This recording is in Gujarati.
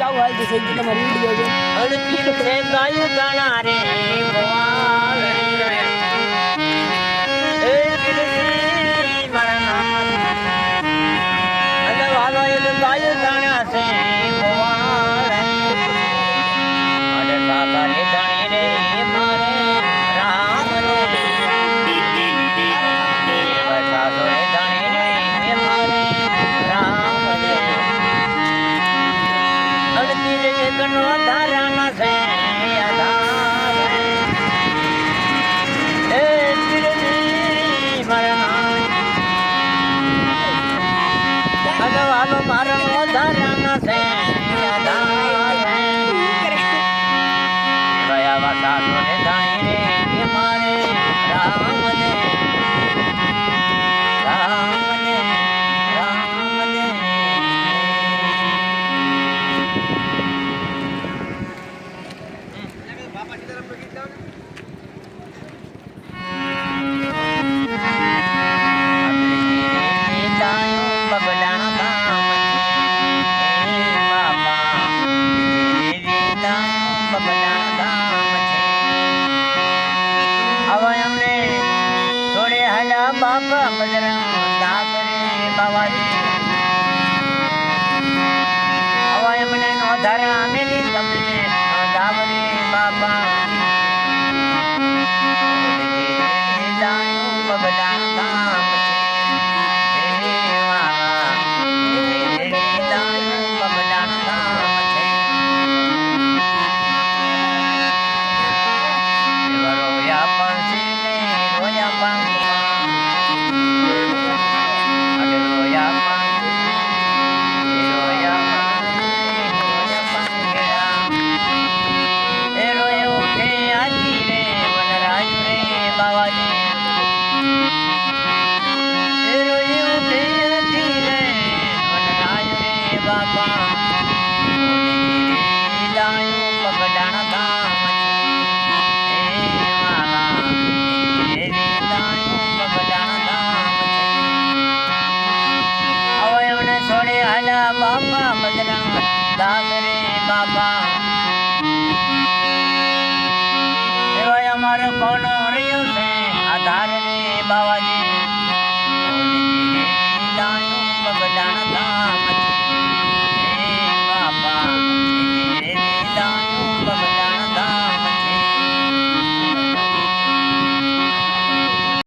જાવ હાલ તો થઈ ગયું તમારી વીડિયો છે અણકી પ્રદાય ગણા રે ભગવાન. ધણી રે બાપ બજરંગ દા કરીને બાવા અવાય મને નો ધારણ દાસ બાબા. એવા અમારે કોનો હરિયો છે? આધાર રે બાવાજી.